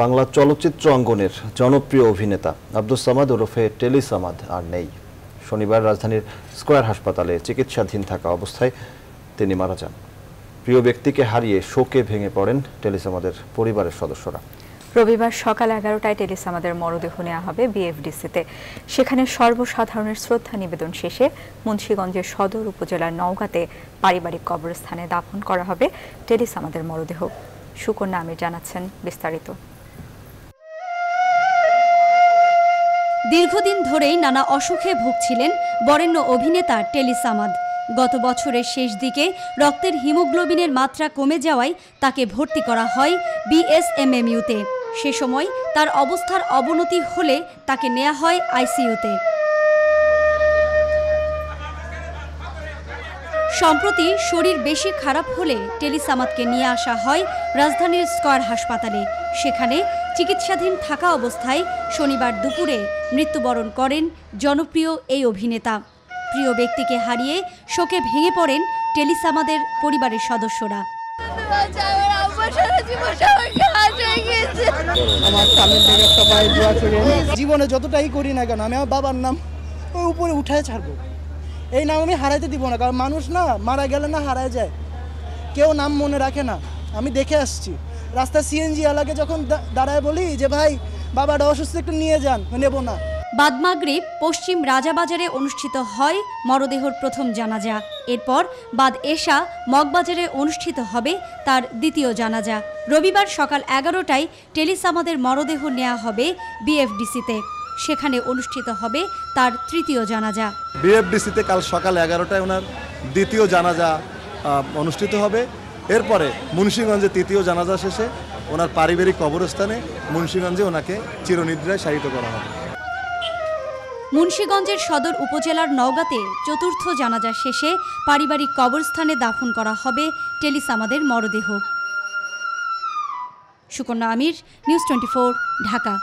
বাংলা চলচ্চিত্র অঙ্গনের জনপ্রিয় অভিনেতা আব্দুস সামাদ ওরফে টেলি সামাদ আর নেই। শনিবার রাজধানীর স্কয়ার হাসপাতালে চিকিৎসাধীন থাকা অবস্থায় তিনি মারা যান। প্রিয় ব্যক্তিকে হারিয়ে শোকে ভেঙে পড়েন টেলি সামাদের পরিবারের সদস্যরা। রবিবার সকাল এগারোটায় টেলিস আমাদের মরদেহ নেওয়া হবে বিএফডিসিতে। সেখানে সর্বসাধারণের শ্রদ্ধা নিবেদন শেষে মুন্সীগঞ্জের সদর উপজেলার নওগাঁতে পারিবারিক কবরস্থানে দাফন করা হবে টেলিস আমাদের মরদেহ। সুকন্যা আমির জানাচ্ছেন বিস্তারিত। দীর্ঘদিন ধরেই নানা অসুখে ভুগছিলেন বরেণ্য অভিনেতা টেলিসামাদ গত বছরের শেষ দিকে রক্তের হিমোগ্লোবিনের মাত্রা কমে যাওয়ায় তাকে ভর্তি করা হয় বিএসএমএমইউতে। সে সময় তার অবস্থার অবনতি হলে তাকে নেওয়া হয় আইসিইউতে। সম্প্রতি শরীর বেশি খারাপ হলে টেলিসামাদকে নিয়ে আসা হয় রাজধানীর স্কয়ার হাসপাতালে। সেখানে চিকিৎসাধীন থাকা অবস্থায় শনিবার দুপুরে মৃত্যুবরণ করেন জনপ্রিয় এই অভিনেতা। প্রিয় ব্যক্তিকে হারিয়ে শোকে ভেঙে পড়েন টেলিসামাদের পরিবারের সদস্যরা। জীবনে যতটাই করি না কেন, আমি আমার বাবার নাম ওই উপরে উঠায় ছাড়বো। এই নাম আমি হারাইতে দিব না, কারণ মানুষ না মারা গেলে না হারায় যায়। কেউ নাম মনে রাখে না। আমি দেখে আসছি। রাস্তা সিএনজি এলাকে যখন দা- দাঁড়ায় বলি যে ভাই বাবাটা অসুস্থ একটু নিয়ে যান নেব না। বাদমাগরিব পশ্চিম রাজাবাজারে অনুষ্ঠিত হয় মরদেহর প্রথম জানাজা। এরপর বাদ এশা মগবাজারে অনুষ্ঠিত হবে তার দ্বিতীয় জানাজা। রবিবার সকাল এগারোটায় টেলিসামাদের মরদেহ নেওয়া হবে বিএফডিসিতে। সেখানে অনুষ্ঠিত হবে তার তৃতীয় জানাজা। বিএফডিসিতে কাল সকাল এগারোটায় ওনার দ্বিতীয় জানাজা অনুষ্ঠিত হবে। এরপরে মুন্সীগঞ্জে তৃতীয় জানাজা শেষে ওনার পারিবারিক কবরস্থানে মুন্সীগঞ্জে ওনাকে চিরনিদ্রায় শায়িত করা হবে। মুন্সীগঞ্জের সদর উপজেলার নওগাঁতে চতুর্থ জানাজা শেষে পারিবারিক কবরস্থানে দাফন করা হবে টেলিসামাদের মরদেহ। Sukanya Amir, news twenty Dhaka.